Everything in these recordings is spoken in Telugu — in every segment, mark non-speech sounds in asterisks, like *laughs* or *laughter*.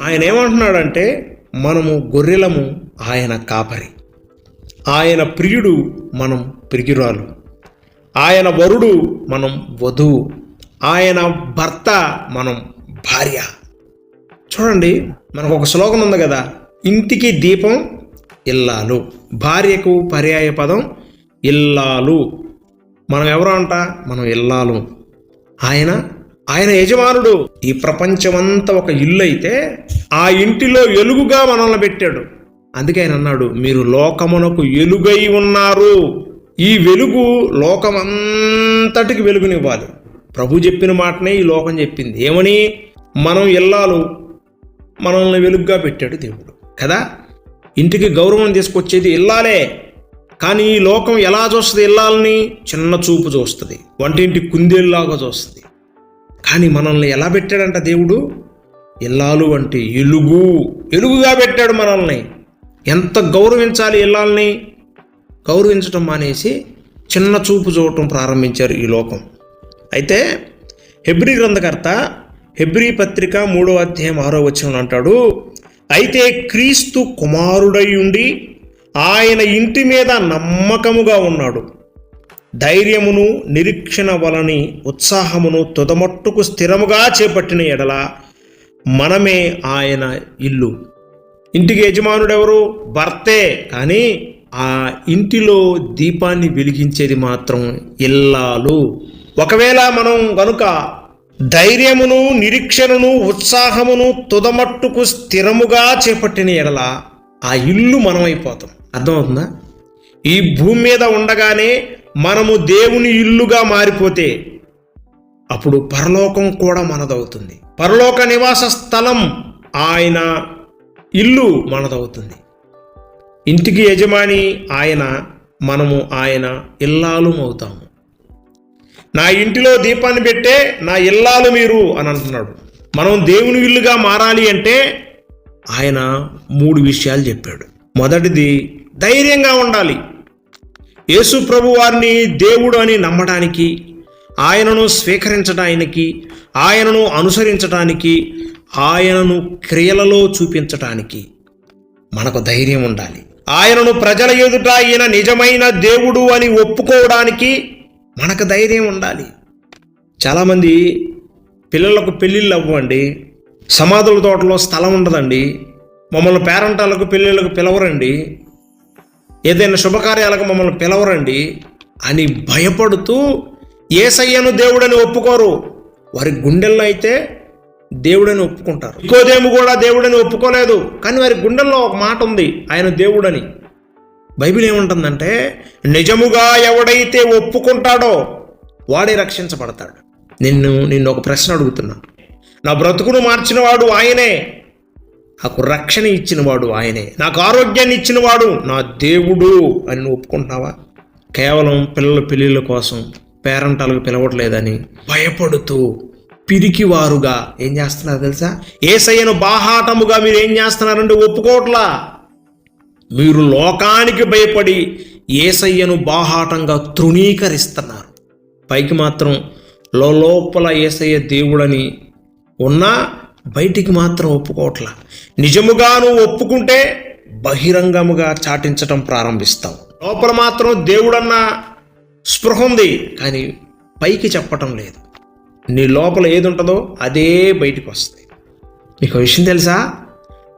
ఆయన ఏమంటున్నాడంటే మనము గొర్రెలము ఆయన కాపరి. ఆయన ప్రియుడు మనం ప్రియురాలు ఆయన వరుడు మనం వధువు. ఆయన భర్త మనం భార్య. చూడండి మనకు ఒక శ్లోకం ఉంది కదా ఇంటికి దీపం ఇల్లాలు భార్యకు పర్యాయ పదం ఇల్లాలు. మనం ఎవరు అంట? మనం ఇల్లాలు. ఆయన ఆయన యజమానుడు ఈ ప్రపంచమంతా ఒక ఇల్లు అయితే ఆ ఇంటిలో ఎలుగుగా మనల్ని పెట్టాడు. అందుకే ఆయన అన్నాడు మీరు లోకమునకు ఎలుగై ఉన్నారు. ఈ వెలుగు లోకమంతటికి వెలుగునివ్వాలి. ప్రభు చెప్పిన మాటనే ఈ లోకం చెప్పింది. ఏమని? మనం ఇల్లాలు మనల్ని వెలుగుగా పెట్టాడు దేవుడు. కదా? ఇంటికి గౌరవం తీసుకొచ్చేది ఇల్లాలే కానీ ఈ లోకం ఎలా చూస్తుంది ఇల్లాలని చిన్న చూపు చూస్తుంది. వంటింటి కుందేలులాగా చూస్తుంది. కానీ మనల్ని ఎలా పెట్టాడంట దేవుడు? ఇల్లాలు అంటే ఎలుగు. ఎలుగుగా పెట్టాడు మనల్ని. ఎంత గౌరవించాలి ఇల్లాలని గౌరవించడం మానేసి చిన్న చూపు చూడటం ప్రారంభించారు ఈ లోకం. అయితే హెబ్రి గ్రంథకర్త హెబ్రి పత్రిక మూడో అధ్యాయం ఆరో వచ్చిన అంటాడు అయితే క్రీస్తు కుమారుడై ఉండి ఆయన ఇంటి మీద నమ్మకముగా ఉన్నాడు. ధైర్యమును నిరీక్షణ వలని ఉత్సాహమును తుదమట్టుకు స్థిరముగా చేపట్టిన ఎడల మనమే ఆయన ఇల్లు. ఇంటికి యజమానుడెవరు? భర్తే. కానీ ఆ ఇంటిలో దీపాన్ని వెలిగించేది మాత్రం ఇల్లాలు. ఒకవేళ మనం గనుక ధైర్యమును నిరీక్షణను ఉత్సాహమును తుదమట్టుకు స్థిరముగా చేపట్టిన ఎడల ఆ ఇల్లు మనమైపోతాం. అర్థమవుతుందా? ఈ భూమి మీద ఉండగానే మనము దేవుని ఇల్లుగా మారిపోతే అప్పుడు పరలోకం కూడా మనదవుతుంది. పరలోక నివాస స్థలం ఆయన ఇల్లు మనదవుతుంది. ఇంటికి యజమాని ఆయన మనము ఆయన ఇల్లాలు అవుతాము నా ఇంటిలో దీపాన్ని పెట్టే నా ఇల్లాలు మీరు అని అంటున్నాడు. మనం దేవుని ఇల్లుగా మారాలి అంటే ఆయన మూడు విషయాలు చెప్పాడు. మొదటిది ధైర్యంగా ఉండాలి. యేసు ప్రభు వారిని దేవుడు అని నమ్మడానికి ఆయనను స్వీకరించడానికి ఆయనను అనుసరించడానికి ఆయనను క్రియలలో చూపించటానికి మనకు ధైర్యం ఉండాలి. ఆయనను ప్రజల ఎదుట ఈయన నిజమైన దేవుడు అని ఒప్పుకోవడానికి మనకు ధైర్యం ఉండాలి. చాలామంది పిల్లలకు పెళ్ళిళ్ళు అవ్వండి సమాధుల తోటలో స్థలం ఉండదండి మమ్మల్ని పేరంటాలకు పెళ్ళిళ్ళకు పిలవరండి ఏదైనా శుభకార్యాలకు మమ్మల్ని పిలవరండి అని భయపడుతూ ఏసయ్యను దేవుడని ఒప్పుకోరు. వారి గుండెల్లో అయితే దేవుడని ఒప్పుకుంటారు. ఇంకోదేమి కూడా దేవుడని ఒప్పుకోలేదు. కానీ వారి గుండెల్లో ఒక మాట ఉంది ఆయన దేవుడని. బైబిల్ ఏముంటుందంటే నిజముగా ఎవడైతే ఒప్పుకుంటాడో వాడే రక్షించబడతాడు. నిన్ను నిన్ను ఒక ప్రశ్న అడుగుతున్నా. నా బ్రతుకును మార్చినవాడు ఆయనే. నాకు రక్షణ ఇచ్చినవాడు ఆయనే. నాకు ఆరోగ్యాన్ని ఇచ్చినవాడు నా దేవుడు అని నువ్వు ఒప్పుకుంటున్నావా? కేవలం పిల్లల పెళ్ళిళ్ళ కోసం పేరంటాలకు పిలవట్లేదని భయపడుతూ పిరికివారుగా ఏం చేస్తున్నారు తెలుసా? ఏసయ్యను బాహాటముగా మీరు ఏం చేస్తున్నారంటే ఒప్పుకోవట్లా. మీరు లోకానికి భయపడి ఏసయ్యను బాహాటంగా తృణీకరిస్తున్నారు. పైకి మాత్రం లోపల ఏసయ్య దేవుడని ఉన్నా బయటికి మాత్రం ఒప్పుకోవట్లా. నిజముగా నువ్వు ఒప్పుకుంటే బహిరంగముగా చాటించటం ప్రారంభిస్తావు. లోపల మాత్రం దేవుడన్న స్పృహ ఉంది కానీ పైకి చెప్పటం లేదు. నీ లోపల ఏది ఉంటుందో అదే బయటికి వస్తుంది మీకు విషయం తెలుసా?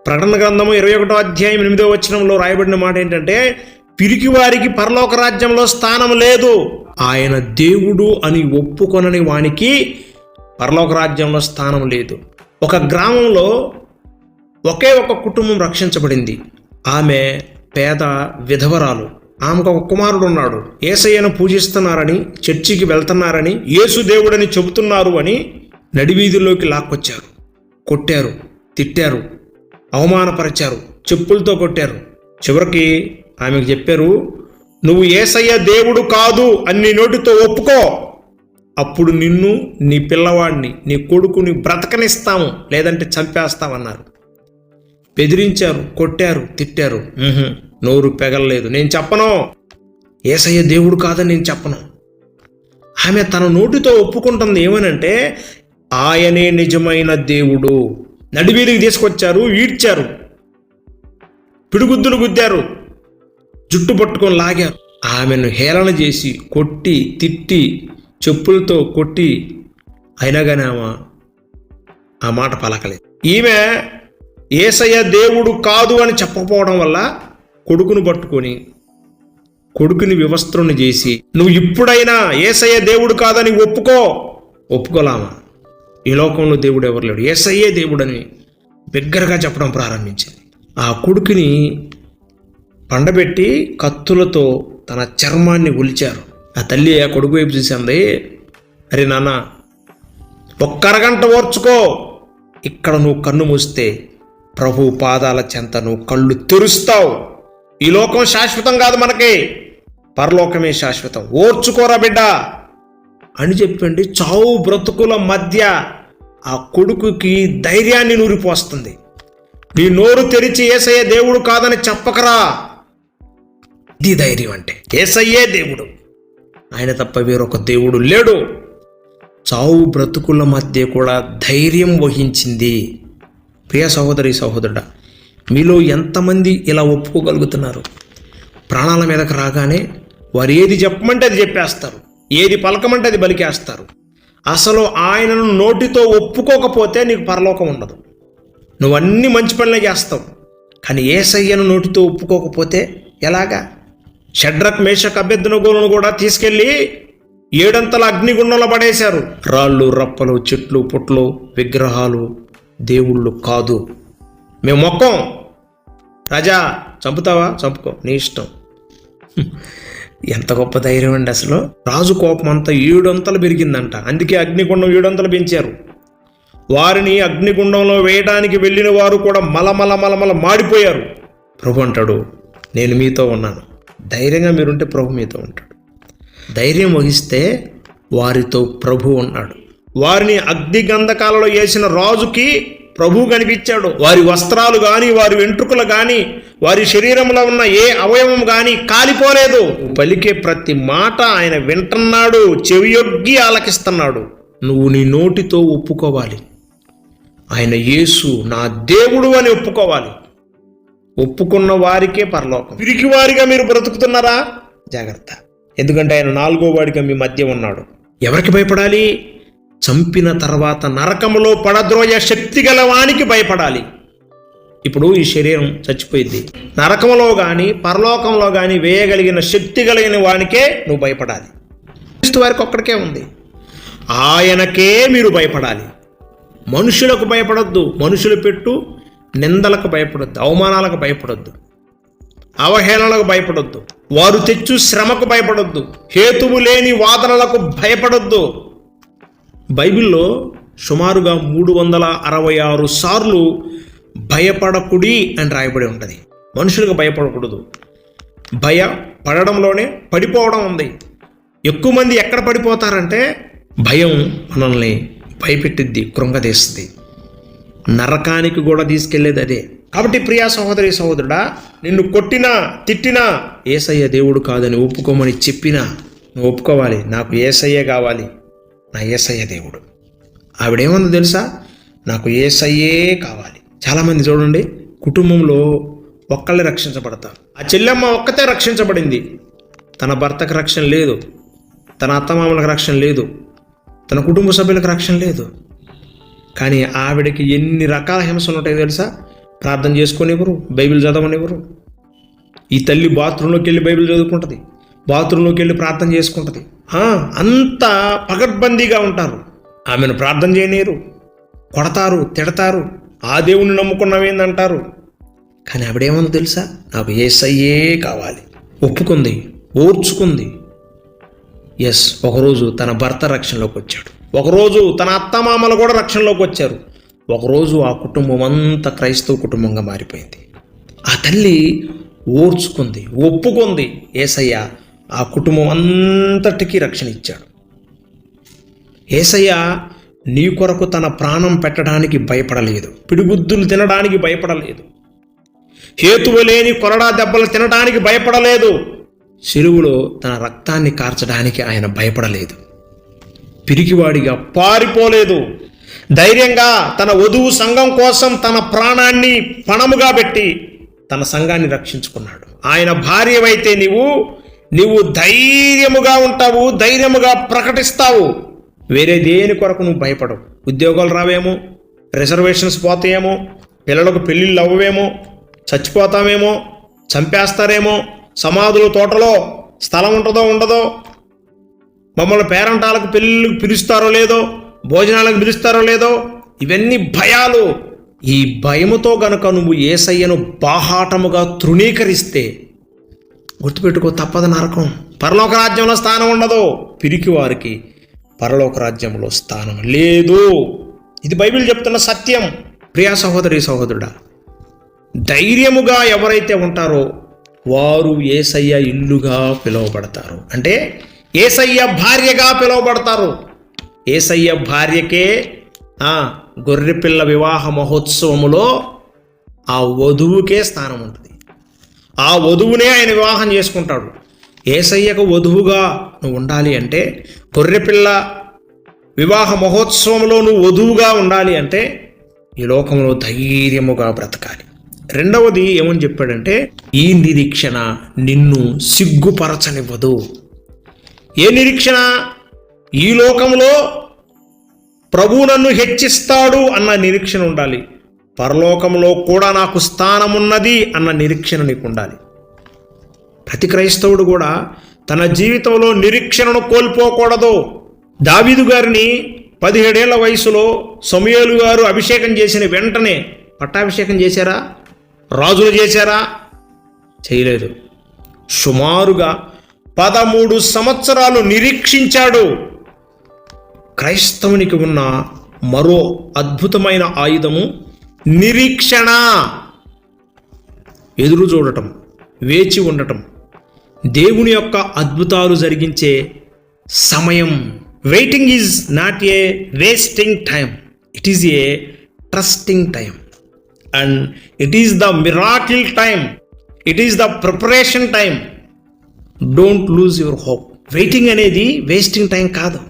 ప్రకటన గ్రంథము ఇరవై ఒకటో అధ్యాయం ఎనిమిదో వచనంలో రాయబడిన మాట ఏంటంటే పిరికి వారికి పరలోక రాజ్యంలో స్థానం లేదు. ఆయన దేవుడు అని ఒప్పుకొనని వానికి పరలోక రాజ్యంలో స్థానం లేదు. ఒక గ్రామంలో ఒకే ఒక కుటుంబం రక్షించబడింది. ఆమె పేద విధవరాలు. ఆమెకు ఒక కుమారుడు ఉన్నాడు. ఏసయ్యను పూజిస్తున్నారని చర్చికి వెళ్తున్నారని యేసు దేవుడని చెబుతున్నారు అని నడివీధుల్లోకి లాక్కొచ్చారు. కొట్టారు తిట్టారు అవమానపరిచారు చెప్పులతో కొట్టారు. చివరికి ఆమెకు చెప్పారు నువ్వు ఏసయ్య దేవుడు కాదు అన్ని నోటితో ఒప్పుకో. అప్పుడు నిన్ను నీ పిల్లవాడిని నీ కొడుకుని బ్రతకనిస్తాము లేదంటే చంపేస్తామన్నారు. బెదిరించారు కొట్టారు తిట్టారు. నోరు పెగలలేదు. నేను చెప్పను. ఏసయ్య దేవుడు కాదని నేను చెప్పను. ఆమె తన నోటితో ఒప్పుకుంటుంది ఏమనంటే ఆయనే నిజమైన దేవుడు. నడివీధికి తీసుకొచ్చారు ఈడ్చారు. పిడుగుద్దులు గుద్దారు. జుట్టు పట్టుకొని లాగారు. ఆమెను హేళన చేసి కొట్టి తిట్టి చెప్పులతో కొట్టి అయినా కానీ ఆమె ఆ మాట పలకలేదు. ఈమె ఏసయ్య దేవుడు కాదు అని చెప్పకపోవడం వల్ల కొడుకును పట్టుకొని కొడుకుని వివస్త్రుని చేసి నువ్వు ఇప్పుడైనా ఏసయ్య దేవుడు కాదని ఒప్పుకో. ఒప్పుకోలామా ఈ లోకంలో దేవుడు ఎవరు లేడు. ఏసయ్యే దేవుడని బిగ్గరగా చెప్పడం ప్రారంభించింది. ఆ కొడుకుని పండబెట్టి కత్తులతో తన చర్మాన్ని ఒలిచారు. ఆ తల్లి ఆ కొడుకు వైపు చూసింది అరే నాన్న ఒక్క అరగంట ఓర్చుకో. ఇక్కడ నువ్వు కన్ను మూస్తే ప్రభు పాదాల చెంత నువ్వు కళ్ళు తెరుస్తావు. ఈ లోకం శాశ్వతం కాదు మనకి. పరలోకమే శాశ్వతం. ఓర్చుకోరా బిడ్డ. అని చెప్పండి చావు బ్రతుకుల మధ్య ఆ కొడుకుకి ధైర్యాన్ని నూరిపోస్తుంది. నీ నోరు తెరిచి ఏసయ్య దేవుడు కాదని చెప్పకరా. ఇది ధైర్యం అంటే ఏసయ్యే దేవుడు. ఆయన తప్ప వేరొక దేవుడు లేడు. చావు బ్రతుకుల మధ్య కూడా ధైర్యం వహించింది. ప్రియ సహోదరి సహోదరుడా మీలో ఎంతమంది ఇలా ఒప్పుకోగలుగుతున్నారు? ప్రాణాల మీదకు రాగానే వారు ఏది చెప్పమంటే అది చెప్పేస్తారు. ఏది పలకమంటే అది బలికేస్తారు అసలు ఆయనను నోటితో ఒప్పుకోకపోతే నీకు పరలోకం ఉండదు. నువ్వు అన్ని మంచి పనులే చేస్తావు. కానీ ఏసయ్యను నోటితో ఒప్పుకోకపోతే ఎలాగా? షడ్రక్ మేషక్ అభ్యర్థనగోలను కూడా తీసుకెళ్ళి ఏడంతల అగ్నిగుండంలో పడేశారు. రాళ్ళు రప్పలు చెట్లు పుట్లు విగ్రహాలు దేవుళ్ళు కాదు. మేము మొక్కం. రాజా చంపుతావా? చంపుకో. నీ ఇష్టం. *laughs* ఎంత గొప్ప ధైర్యం అండి అసలు. రాజు కోపం అంతా ఏడంతలు పెరిగిందంట. అందుకే అగ్నిగుండం ఏడంతలు పెంచారు. వారిని అగ్నిగుండంలో వేయడానికి వెళ్ళిన వారు కూడా మలమల మలమల మాడిపోయారు. ప్రభు అంటాడు నేను మీతో ఉన్నాను. ధైర్యంగా మీరుంటే ప్రభు మీతో ఉంటాడు. ధైర్యం వహిస్తే వారితో ప్రభు ఉన్నాడు. వారిని అగ్ని గంధకాలలో వేసిన రాజుకి ప్రభు కనిపించాడు. వారి వస్త్రాలు కానీ వారి వెంట్రుకలు కానీ వారి శరీరంలో ఉన్న ఏ అవయవం కానీ కాలిపోలేదు. పలికే ప్రతి మాట ఆయన వింటున్నాడు చెవియొగ్గి ఆలకిస్తున్నాడు. నువ్వు నీ నోటితో ఒప్పుకోవాలి. ఆయన యేసు నా దేవుడు అని ఒప్పుకోవాలి. ఒప్పుకున్న వారికే పరలోకం. పిరికి వారిగా మీరు బ్రతుకుతున్నారా? జాగ్రత్త. ఎందుకంటే ఆయన నాలుగో వాడిగా మీ మధ్య ఉన్నాడు. ఎవరికి భయపడాలి? చంపిన తర్వాత నరకములో పడద్రోయ శక్తి గల వానికి భయపడాలి. ఇప్పుడు ఈ శరీరం చచ్చిపోయింది. నరకంలో కానీ పరలోకంలో కానీ వేయగలిగిన శక్తి కలిగిన వానికే నువ్వు భయపడాలి. క్రీస్తు వారికి ఒక్కడికే ఉంది. ఆయనకే మీరు భయపడాలి. మనుషులకు భయపడొద్దు. మనుషులు పెట్టు నిందలకు భయపడొద్దు అవమానాలకు భయపడొద్దు అవహేళనలకు భయపడొద్దు వారు తెచ్చు శ్రమకు భయపడొద్దు హేతువు లేని వాదనలకు భయపడొద్దు. బైబిల్లో సుమారుగా మూడు వందల అరవై ఆరు సార్లు భయపడకుడి అని రాయబడి ఉంటుంది. మనుషులకు భయపడకూడదు. భయ పడడంలోనే పడిపోవడం ఉంది. ఎక్కువ మంది ఎక్కడ పడిపోతారంటే భయం మనల్ని భయపెట్టిద్ది కృంగదీస్తుంది. నరకానికి కూడా తీసుకెళ్ళేది అదే. కాబట్టి ప్రియా సహోదరి సహోదరుడా నిన్ను కొట్టినా తిట్టినా ఏసయ్య దేవుడు కాదని ఒప్పుకోమని చెప్పినా నువ్వు ఒప్పుకోవాలి. నాకు ఏసయ్య కావాలి. నా ఏసయ్య దేవుడు. ఆవిడేమందో తెలుసా? నాకు ఏసయ్యే కావాలి. చాలామంది చూడండి కుటుంబంలో ఒక్కళ్ళే రక్షించబడతారు. ఆ చెల్లెమ్మ ఒక్కతే రక్షించబడింది. తన భర్తకు రక్షణ లేదు. తన అత్తమామలకు రక్షణ లేదు. తన కుటుంబ సభ్యులకు రక్షణ లేదు. కానీ ఆవిడకి ఎన్ని రకాల హింసలు ఉంటాయో తెలుసా? ప్రార్థన చేసుకునేవారు బైబిల్ చదవనివ్వరు. ఈ తల్లి బాత్రూంలోకి వెళ్ళి బైబిల్ చదువుకుంటుంది బాత్రూంలోకి వెళ్ళి ప్రార్థన చేసుకుంటుంది. అంత పగడ్బందీగా ఉంటారు. ఆమెను ప్రార్థన చేయనీరు కొడతారు తిడతారు ఆ దేవుణ్ణి నమ్ముకున్నామేందంటారు కానీ ఆవిడేమో తెలుసా? నాకు ఏసయ్యే కావాలి. ఒప్పుకుంది ఓర్చుకుంది. ఎస్ ఒకరోజు తన భర్త రక్షణలోకి వచ్చాడు. ఒకరోజు తన అత్తమామలు కూడా రక్షణలోకి వచ్చారు. ఒకరోజు ఆ కుటుంబం అంతా క్రైస్తవ కుటుంబంగా మారిపోయింది. ఆ తల్లి ఓర్చుకుంది ఒప్పుకుంది ఏసయ్య ఆ కుటుంబం అంతటికీ రక్షణ ఇచ్చాడు. ఏసయ్య నీ కొరకు తన ప్రాణం పెట్టడానికి భయపడలేదు పిడిగుద్దులు తినడానికి భయపడలేదు హేతువు లేని కొరడా దెబ్బలు తినడానికి భయపడలేదు చెరువులో తన రక్తాన్ని కార్చడానికి ఆయన భయపడలేదు. పిరికివాడిగా పారిపోలేదు. ధైర్యంగా తన వధువు సంఘం కోసం తన ప్రాణాన్ని పణముగా పెట్టి తన సంఘాన్ని రక్షించుకున్నాడు. ఆయన భార్యవైతే నీవు నీవు ధైర్యముగా ఉంటావు ధైర్యముగా ప్రకటిస్తావు. వేరే దేని కొరకు నువ్వు భయపడవు. ఉద్యోగాలు రావేమో రిజర్వేషన్స్ పోతాయేమో పిల్లలకు పెళ్ళిళ్ళు అవ్వవేమో చచ్చిపోతామేమో చంపేస్తారేమో సమాధుల తోటలో స్థలం ఉంటుందో ఉండదో మమ్మల్ని పేరంటాలకు పెళ్ళిళ్ళకి పిలుస్తారో లేదో భోజనాలకు పిలుస్తారో లేదో ఇవన్నీ భయాలు. ఈ భయముతో గనుక నువ్వు ఏసయ్యను బాహాటముగా తృణీకరిస్తే గుర్తుపెట్టుకో తప్పదు నరకం. పరలోక రాజ్యంలో స్థానం ఉండదు. పిరికి వారికి పరలోక రాజ్యంలో స్థానం లేదు. ఇది బైబిల్ చెప్తున్న సత్యం. ప్రియా సహోదరి సహోదరుడా ధైర్యముగా ఎవరైతే ఉంటారో వారు ఏసయ్య ఇల్లుగా పిలువబడతారు. అంటే ఏసయ్య భార్యగా పిలువబడతారు. ఏసయ్య భార్యకే ఆ గొర్రెపిల్ల వివాహ మహోత్సవములో ఆ వధువుకే స్థానం ఉంటుంది. ఆ వధువునే ఆయన వివాహం చేసుకుంటాడు. ఏసయ్యకు వధువుగా నువ్వు ఉండాలి అంటే గొర్రెపిల్ల వివాహ మహోత్సవంలో నువ్వు వధువుగా ఉండాలి అంటే ఈ లోకంలో ధైర్యముగా బ్రతకాలి. రెండవది ఏమని చెప్పాడంటే ఈ నిరీక్షణ నిన్ను సిగ్గుపరచనివ్వదు. ఏ నిరీక్షణ? ఈ లోకంలో ప్రభు నన్ను హెచ్చిస్తాడు అన్న నిరీక్షణ ఉండాలి. పరలోకంలో కూడా నాకు స్థానమున్నది అన్న నిరీక్షణ నీకు ఉండాలి ప్రతి క్రైస్తవుడు కూడా తన జీవితంలో నిరీక్షణను కోల్పోకూడదు. దావీదు గారిని పదిహేడేళ్ళ వయసులో సమయలు గారు అభిషేకం చేసిన వెంటనే పట్టాభిషేకం చేశారా? రాజులు చేశారా? చేయలేదు. సుమారుగా పదమూడు సంవత్సరాలు నిరీక్షించాడు. క్రైస్తవునికి ఉన్న మరో అద్భుతమైన ఆయుధము నిరీక్షణ. ఎదురు చూడటం వేచి ఉండటం దేవుని యొక్క అద్భుతాలు జరిగించే సమయం. Waiting is not a wasting time it is a trusting time and it is the miracle time it is the preparation time don't lose your hope waiting అనేది వేస్టింగ్ టైం కాదు.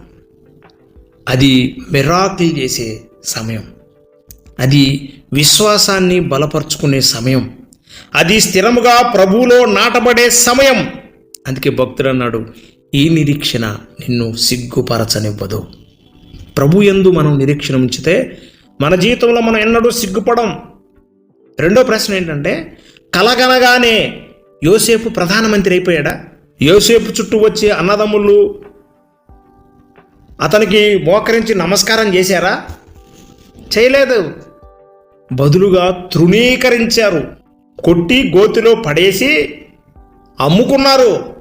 అది మిరాకిల్ చేసే సమయం. అది విశ్వాసాన్ని బలపరుచుకునే సమయం. అది స్థిరముగా ప్రభువులో నాటబడే సమయం. అందుకే భక్తుడు అన్నాడు ఈ నిరీక్షణ నిన్ను సిగ్గుపరచనివ్వదు. ప్రభు ఎందు మనం నిరీక్షణ ఉంచితే మన జీవితంలో మనం ఎన్నడూ సిగ్గుపడం. రెండో ప్రశ్న ఏంటంటే కలగనగానే యోసేపు ప్రధానమంత్రి అయిపోయాడా? యోసేపు చుట్టూ వచ్చే అన్నదమ్ములు అతనికి మోకరించి నమస్కారం చేశారా? చేయలేదు. బదులుగా తృణీకరించారు. కొట్టి గోతిలో పడేసి అమ్ముకున్నారు.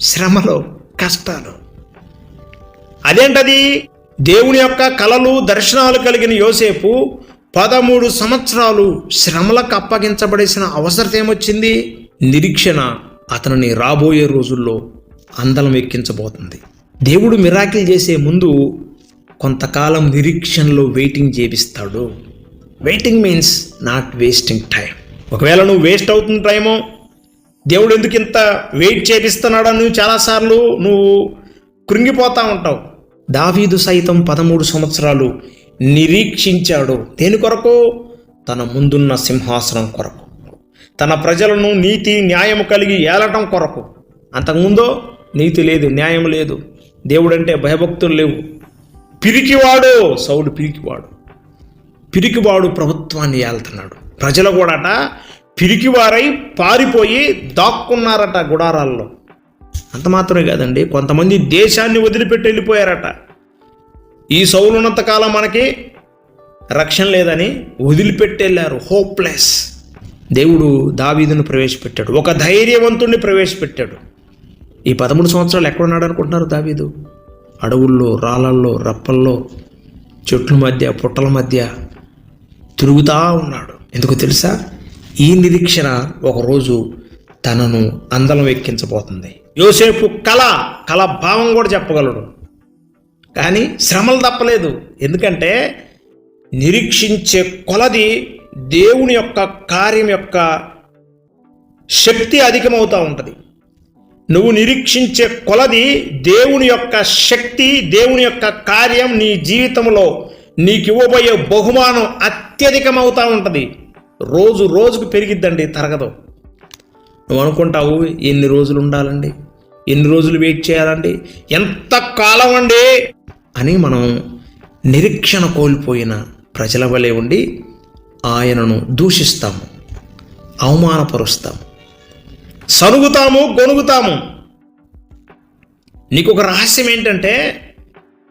శ్రమలు కష్టాలు. అదేంటది? దేవుని యొక్క కలలు దర్శనాలు కలిగిన యోసేపు పదమూడు సంవత్సరాలు శ్రమలకు అప్పగించబడేసిన అవసరం ఏమొచ్చింది? నిరీక్షణ. అతనిని రాబోయే రోజుల్లో అందలం ఎక్కించబోతుంది. దేవుడు మిరాకిల్ చేసే ముందు కొంతకాలం నిరీక్షణలో waiting చేపిస్తాడు. Waiting means not wasting time. ఒకవేళ నువ్వు వేస్ట్ అవుతున్న టైమో దేవుడు ఎందుకు ఇంత వెయిట్ చేపిస్తున్నాడు నువ్వు చాలాసార్లు నువ్వు కృంగిపోతూ ఉంటావు. దావీదు సైతం పదమూడు సంవత్సరాలు నిరీక్షించాడు. దేని కొరకు? తన ముందున్న సింహాసనం కొరకు. తన ప్రజలను నీతి న్యాయము కలిగి ఏలటం కొరకు. అంతకుముందో నీతి లేదు న్యాయం లేదు. దేవుడంటే భయభక్తులు లేవు. పిరికివాడు సౌడు పిరికివాడు. పిరికివాడు ప్రభుత్వాన్ని ఏళ్తున్నాడు ప్రజలు కూడాట పిరికివారై పారిపోయి దాక్కున్నారట గుడారాల్లో. అంత మాత్రమే కాదండి కొంతమంది దేశాన్ని వదిలిపెట్టి వెళ్ళిపోయారట. ఈ సౌలున్నంత కాలం మనకి రక్షణ లేదని వదిలిపెట్టి వెళ్ళారు. హోప్లెస్ దేవుడు దావీదును ప్రవేశపెట్టాడు. ఒక ధైర్యవంతుణ్ణి ప్రవేశపెట్టాడు. ఈ పదమూడు సంవత్సరాలు ఎక్కడున్నాడు అనుకుంటున్నారు దావీదు? అడవుల్లో రాళ్ళల్లో రప్పల్లో చెట్ల మధ్య పుట్టల మధ్య తిరుగుతూ ఉన్నాడు. ఎందుకు తెలుసా? ఈ నిరీక్షణ ఒకరోజు తనను అందలం ఎక్కించబోతుంది. యోసేపు కళ కళ భావం కూడా చెప్పగలడు. కానీ శ్రమలు తప్పలేదు. ఎందుకంటే నిరీక్షించే కొలది దేవుని యొక్క కార్యం యొక్క శక్తి అధికమవుతూ ఉంటుంది. నువ్వు నిరీక్షించే కొలది దేవుని యొక్క శక్తి దేవుని యొక్క కార్యం నీ జీవితంలో నీకు ఇవ్వబోయే బహుమానం అత్యధికమవుతూ ఉంటుంది. రోజు రోజుకు పెరిగిద్దండి తరగదు నువ్వు అనుకుంటావు ఎన్ని రోజులు ఉండాలండి? ఎన్ని రోజులు వెయిట్ చేయాలండి? ఎంత కాలం అండి? అని మనం నిరీక్షణ కోల్పోయిన ప్రజల వలె ఉండి ఆయనను దూషిస్తాము అవమానపరుస్తాము. సరుగుతాము గొనుగుతాము. నీకు ఒక రహస్యం ఏంటంటే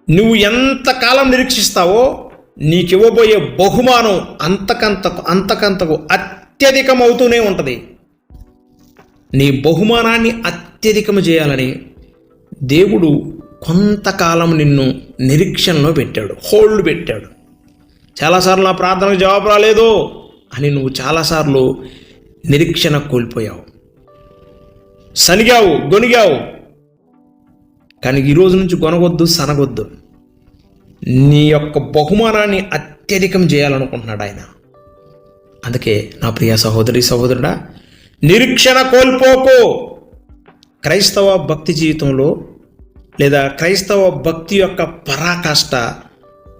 నువ్వు ఎంతకాలం నిరీక్షిస్తావో నీకు ఇవ్వబోయే బహుమానం అంతకంతకు అంతకంతకు అత్యధికమవుతూనే ఉంటుంది. నీ బహుమానాన్ని అత్యధికము చేయాలని దేవుడు కొంతకాలం నిన్ను నిరీక్షణలో పెట్టాడు హోల్డ్ పెట్టాడు. చాలాసార్లు నా ప్రార్థనకు జవాబు రాలేదు అని నువ్వు చాలాసార్లు నిరీక్షణ కోల్పోయావు. సనిగావు గొనిగావు కానీ ఈ రోజు నుంచి కొనగొద్దు సనగొద్దు. నీ యొక్క బహుమానాన్ని అత్యధికం చేయాలనుకుంటున్నాడు ఆయన. అందుకే నా ప్రియ సహోదరి సహోదరుడా నిరీక్షణ కోల్పోకు. క్రైస్తవ భక్తి జీవితంలో లేదా క్రైస్తవ భక్తి యొక్క పరాకాష్ట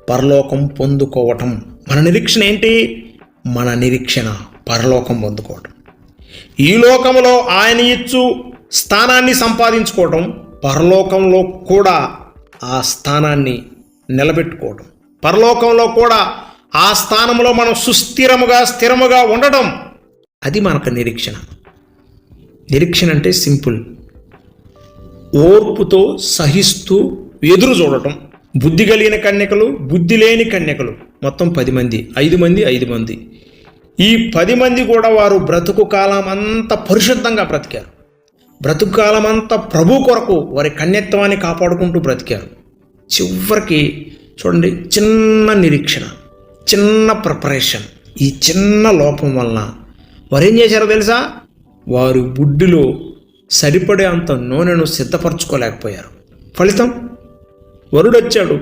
పరలోకం పొందుకోవటం. మన నిరీక్షణ ఏంటి? మన నిరీక్షణ పరలోకం పొందుకోవటం. ఈ లోకంలో ఆయన ఇచ్చు స్థానాన్ని సంపాదించుకోవటం పరలోకంలో కూడా ఆ స్థానాన్ని నిలబెట్టుకోవటం. పరలోకంలో కూడా ఆ స్థానంలో మనం సుస్థిరముగా స్థిరముగా ఉండటం అది మనకు నిరీక్షణ. నిరీక్షణ అంటే సింపుల్. ఓర్పుతో సహిస్తూ ఎదురు చూడటం. బుద్ధి కలిగిన కన్యకలు బుద్ధి లేని కన్యకలు. మొత్తం పది మంది. ఐదు మంది ఐదు మంది. ఈ పది మంది కూడా వారు బ్రతుకు కాలం అంతా పరిశుద్ధంగా బ్రతికారు. బ్రతుకు కాలం అంతా ప్రభు కొరకు వారి కన్యత్వాన్ని కాపాడుకుంటూ బ్రతికారు. చివరికి చూడండి చిన్న నిరీక్షణ చిన్న ప్రిపరేషన్ ఈ చిన్న లోపం వలన వారు ఏం చేశారో తెలుసా? వారు బుడ్డిలో సరిపడే అంత నూనెను సిద్ధపరచుకోలేకపోయారు. ఫలితం? వరుడొచ్చాడు.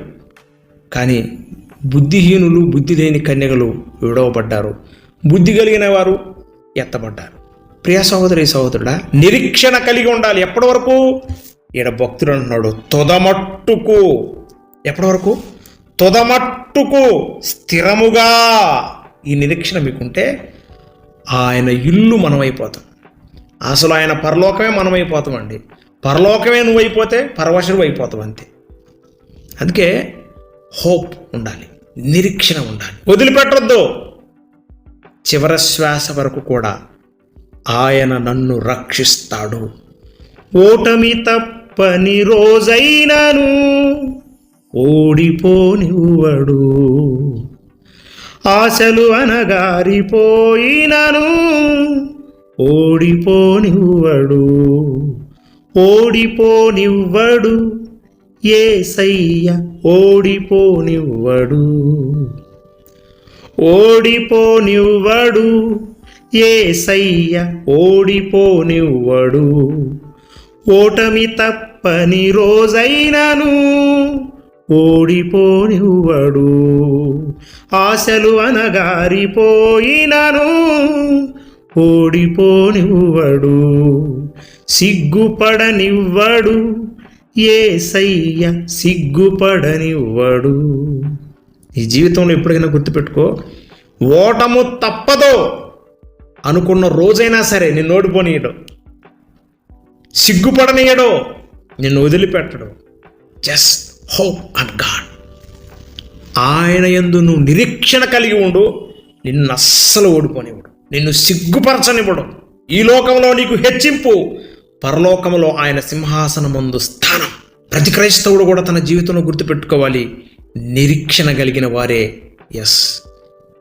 కానీ బుద్ధిహీనులు బుద్ధి లేని కన్యగలు విడవబడ్డారు. బుద్ధి కలిగిన వారు ఎత్తబడ్డారు. ప్రియ సహోదరి సహోదరుడా నిరీక్షణ కలిగి ఉండాలి ఎప్పటి వరకు ఈడ భక్తుడు అంటున్నాడు తొదమట్టుకు. ఎప్పటి వరకు తొదమట్టుకు స్థిరముగా. ఈ నిరీక్షణ మీకుంటే ఆయన ఇల్లు మనమైపోతాం. అసలు ఆయన పరలోకమే మనమైపోతామండి. పరలోకమే నువ్వు పరవశుడు అయిపోతావు అంతే. అందుకే హోప్ ఉండాలి నిరీక్షణ ఉండాలి. వదిలిపెట్టొద్దు. చివరి శ్వాస వరకు కూడా ఆయన నన్ను రక్షిస్తాడు. ఓటమి తప్పని రోజైనను ఓడిపోనివ్వడు. ఆశలు అనగారిపోయినను ఓడిపోనివ్వడు. ఓడిపోనివ్వడు. ఏసయ్య ఓడిపోనివ్వడు? ఓడిపోనివ్వడు. ఏసయ్య ఓడిపోనివ్వడు? ఓటమి తప్పని రోజైనను ఓడిపోనివ్వడు. ఆశలు అనగారిపోయినను ఓడిపోనివ్వడు. సిగ్గుపడనివ్వడు. ఏసయ్య సిగ్గుపడనివ్వడు. ఈ జీవితంలో ఎప్పుడైనా గుర్తుపెట్టుకో ఓటము తప్పదో అనుకున్న రోజైనా సరే నిన్ను ఓడిపోనీయడు. సిగ్గుపడనీయడు నిన్ను వదిలిపెట్టడు. జస్ట్ హోప్ అండ్ గాడ్ ఆయన ఎందు నువ్వు నిరీక్షణ కలిగి ఉండు నిన్ను అస్సలు ఓడిపోనివ్వడు. నిన్ను సిగ్గుపరచనివ్వడు. ఈ లోకంలో నీకు హెచ్చింపు పరలోకంలో ఆయన సింహాసనమందు స్థానం. ప్రతి క్రైస్తవుడు కూడా తన జీవితంలో గుర్తుపెట్టుకోవాలి నిరీక్షణ కలిగిన వారే ఎస్.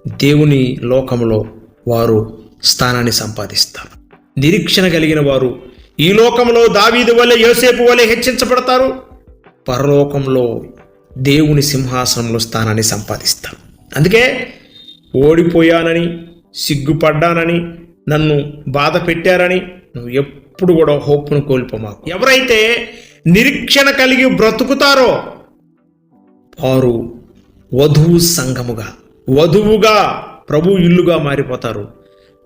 దేవుని లోకంలో వారు స్థానాన్ని సంపాదిస్తారు. నిరీక్షణ కలిగిన వారు ఈ లోకంలో దావీదు వలె యోసేపు వలె హెచ్చించబడతారు? పరలోకంలో దేవుని సింహాసనంలో స్థానాన్ని సంపాదిస్తారు. అందుకే ఓడిపోయానని సిగ్గుపడ్డానని నన్ను బాధ పెట్టారని నువ్వు ఎప్పుడు కూడా హోప్ను కోల్పోమాకు. ఎవరైతే నిరీక్షణ కలిగి బ్రతుకుతారో వారు వధువు సంఘముగా వధువుగా ప్రభు ఇల్లుగా మారిపోతారు.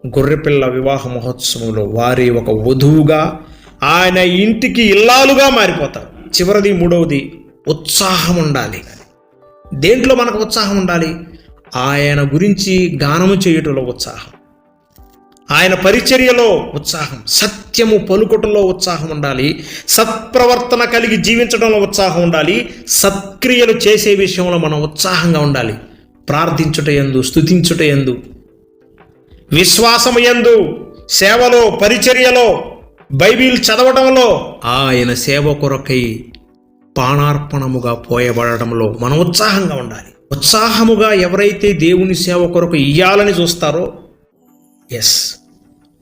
గొర్రెపిల్ల వివాహ మహోత్సవంలో వారి ఒక వధువుగా ఆయన ఇంటికి ఇల్లాలుగా మారిపోతారు. చివరిది మూడవది ఉత్సాహం ఉండాలి. దేంట్లో మనకు ఉత్సాహం ఉండాలి? ఆయన గురించి గానము చేయుటలో ఉత్సాహం. ఆయన పరిచర్యలో ఉత్సాహం సత్యము పలుకుటలో ఉత్సాహం ఉండాలి. సత్ప్రవర్తన కలిగి జీవించడంలో ఉత్సాహం ఉండాలి. సత్క్రియలు చేసే విషయంలో మనం ఉత్సాహంగా ఉండాలి. ప్రార్థించుట ఎందు స్థుతించుట ఎందు విశ్వాసము ఎందు సేవలో పరిచర్యలో బైబిల్ చదవడంలో ఆయన సేవ కొరకై పాణార్పణముగా పోయబడడంలో మనం ఉత్సాహంగా ఉండాలి. ఉత్సాహముగా ఎవరైతే దేవుని సేవ కొరకు ఇయ్యాలని చూస్తారో ఎస్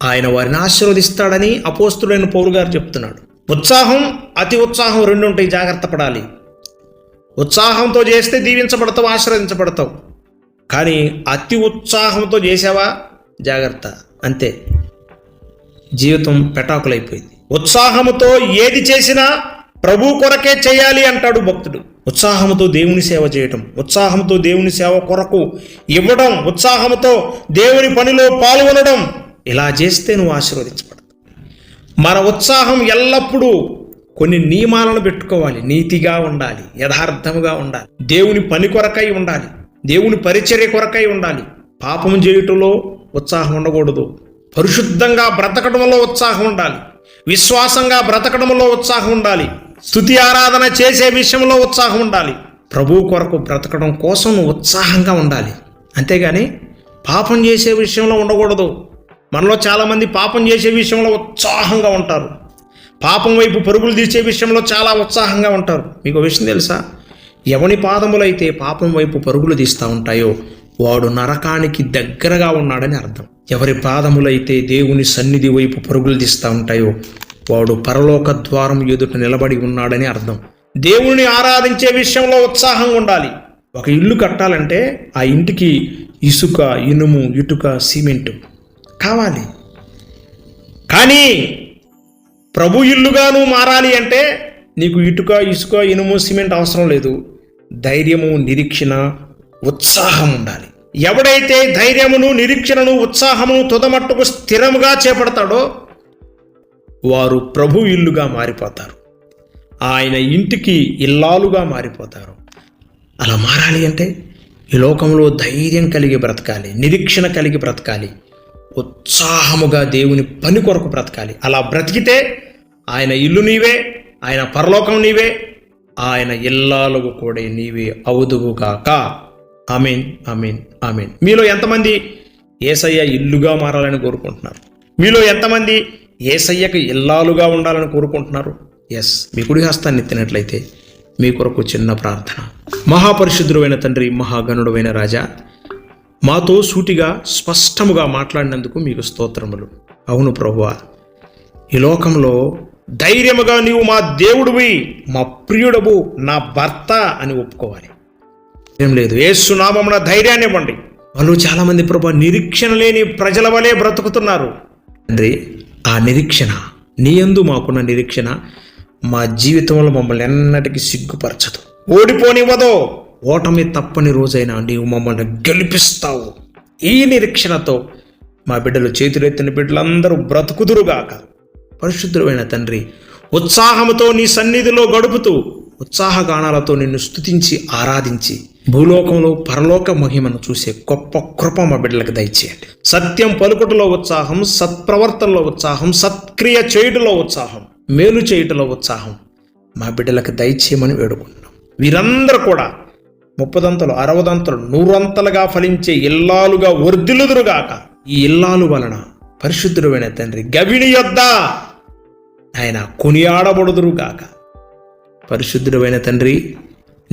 ఆయన వారిని ఆశీర్వదిస్తాడని అపోస్తుడైన పౌరు గారు చెప్తున్నాడు. ఉత్సాహం అతి ఉత్సాహం రెండు ఉంటాయి. జాగ్రత్త పడాలి. ఉత్సాహంతో చేస్తే దీవించబడతావు ఆశీర్వదించబడతావు. కానీ అతి ఉత్సాహంతో చేసావా? జాగ్రత్త. అంతే. జీవితం పెటాకులైపోయింది. ఉత్సాహముతో ఏది చేసినా ప్రభు కొరకే చేయాలి అంటాడు భక్తుడు. ఉత్సాహంతో దేవుని సేవ చేయటం ఉత్సాహంతో దేవుని సేవ కొరకు ఇవ్వడం ఉత్సాహంతో దేవుని పనిలో పాల్గొనడం ఇలా చేస్తే నువ్వు ఆశీర్వదించబడతావు. మన ఉత్సాహం ఎల్లప్పుడూ కొన్ని నియమాలను పెట్టుకోవాలి. నీతిగా ఉండాలి యథార్థముగా ఉండాలి. దేవుని పని కొరకై ఉండాలి దేవుని పరిచర్య కొరకై ఉండాలి. పాపం చేయుటలో ఉత్సాహం ఉండకూడదు. పరిశుద్ధంగా బ్రతకడంలో ఉత్సాహం ఉండాలి. విశ్వాసంగా బ్రతకడంలో ఉత్సాహం ఉండాలి. స్తుతి ఆరాధన చేసే విషయంలో ఉత్సాహం ఉండాలి. ప్రభు కొరకు బ్రతకడం కోసం ఉత్సాహంగా ఉండాలి. అంతేగాని పాపం చేసే విషయంలో ఉండకూడదు. మనలో చాలామంది పాపం చేసే విషయంలో ఉత్సాహంగా ఉంటారు. పాపం వైపు పరుగులు తీసే విషయంలో చాలా ఉత్సాహంగా ఉంటారు. మీకు విషయం తెలుసా? ఎవని పాదములైతే పాపం వైపు పరుగులు తీస్తూ ఉంటాయో వాడు నరకానికి దగ్గరగా ఉన్నాడని అర్థం. ఎవరి పాదములైతే దేవుని సన్నిధి వైపు పరుగులు తీస్తూ ఉంటాయో వాడు పరలోక ద్వారం ఎదుట నిలబడి ఉన్నాడని అర్థం. దేవుణ్ణి ఆరాధించే విషయంలో ఉత్సాహం ఉండాలి. ఒక ఇల్లు కట్టాలంటే ఆ ఇంటికి ఇసుక ఇనుము ఇటుక సిమెంటు కావాలి. కానీ ప్రభు ఇల్లుగా నువ్వు మారాలి అంటే నీకు ఇటుక ఇసుక ఇనుము సిమెంట్ అవసరం లేదు. ధైర్యము నిరీక్షణ ఉత్సాహం ఉండాలి. ఎవడైతే ధైర్యమును నిరీక్షణను ఉత్సాహమును తుదమట్టుకు స్థిరముగా చేపడతాడో వారు ప్రభు ఇల్లుగా మారిపోతారు. ఆయన ఇంటికి ఇల్లాలుగా మారిపోతారు. అలా మారాలి అంటే ఈ లోకంలో ధైర్యం కలిగి బ్రతకాలి నిరీక్షణ కలిగి బ్రతకాలి ఉత్సాహముగా దేవుని పని కొరకు బ్రతకాలి. అలా బ్రతికితే ఆయన ఇల్లు నీవే ఆయన పరలోకం నీవే ఆయన ఇల్లాలకు కూడా నీవే అవుదువుగాక. Amen amen amen. మీలో ఎంతమంది ఏసయ్య ఇల్లుగా మారాలని కోరుకుంటున్నారు? మీలో ఎంతమంది ఏసయ్యకు ఇల్లాలుగా ఉండాలని కోరుకుంటున్నారు. ఎస్ మీ కుడి హస్తాన్ని ఎత్తినట్లయితే మీ కొరకు చిన్న ప్రార్థన. మహాపరిశుద్ధుడైన తండ్రి మహాగణుడైన రాజా మాతో సూటిగా స్పష్టముగా మాట్లాడినందుకు మీకు స్తోత్రములు. అవును ప్రభువా ఈ లోకంలో ధైర్యముగా నీవు మా దేవుడివి మా ప్రియుడవు నా భర్త అని ఒప్పుకోవాలి. ఏం లేదు ఏసునామమున ధైర్యాన్ని ఇవ్వండి. వాళ్ళు చాలామంది ప్రభు నిరీక్షణ లేని ప్రజల వలె బ్రతుకుతున్నారు. తండ్రి ఆ నిరీక్షణ నీ యందు మాకున్న నిరీక్షణ మా జీవితంలో మమ్మల్ని ఎన్నటికీ సిగ్గుపరచదు. ఓడిపోనివ్వదో ఓటమి తప్పని రోజైనా నీవు మమ్మల్ని గెలిపిస్తావు. ఈ నిరీక్షణతో మా బిడ్డలు చేతులెత్తిన బిడ్డలందరూ బ్రతుకుదురుగాక. పరిశుద్ధుడైన తండ్రి ఉత్సాహముతో నీ సన్నిధిలో గడుపుతూ ఉత్సాహగానాలతో నిన్ను స్తుతించి ఆరాధించి భూలోకంలో పరలోక మహిమను చూసే గొప్ప కృప మా బిడ్డలకు దయచేయండి. సత్యం పలుకుటలో ఉత్సాహం సత్ప్రవర్తనలో ఉత్సాహం సత్క్రియ చేయుటలో ఉత్సాహం మేలు చేయుటలో ఉత్సాహం మా బిడ్డలకు దయచేయమని వేడుకుంటున్నాం. వీరందరూ కూడా ముప్పదంతలు అరవదంతలు నూరంతలుగా ఫలించే ఇల్లాలుగా వర్ధిల్లుదురుగాక. ఈ ఇల్లాలు వలన పరిశుద్ధుడైన తండ్రి గవిని యొద్ద ఆయన కొనియాడబడుదురుగాక. పరిశుద్ధుడమైన తండ్రి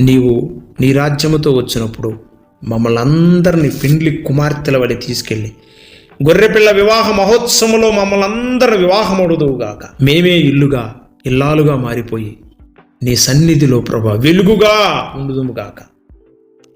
నీవు నీ రాజ్యముతో వచ్చినప్పుడు మమ్మల్ని అందరినీ పిండ్లి కుమార్తెల వలె తీసుకెళ్ళి గొర్రెపిల్ల వివాహ మహోత్సవంలో మమ్మల్ని అందరు వివాహమడుదువుగాక. మేమే ఇల్లుగా ఇల్లాలుగా మారిపోయి నీ సన్నిధిలో ప్రభా వెలుగుగా ఉండుదుముగాక.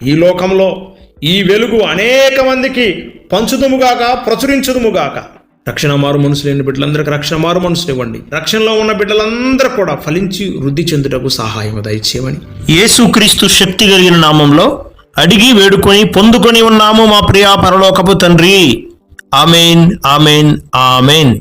ఈ లోకంలో ఈ వెలుగు అనేక మందికి పంచుదుముగాక ప్రచురించుదుముగాక. రక్షణ మారు మనసు లేని బిడ్డలందరికీ రక్షణ మారు మనసునివ్వండి రక్షణలో ఉన్న బిడ్డలందరూ కూడా ఫలించి వృద్ధి చెందుటకు సహాయం దయచేయమని. యేసుక్రీస్తు శక్తి కలిగిన నామంలో అడిగి వేడుకొని పొందుకొని ఉన్నాము మా ప్రియా పరలోకపు తండ్రి. Amen amen amen.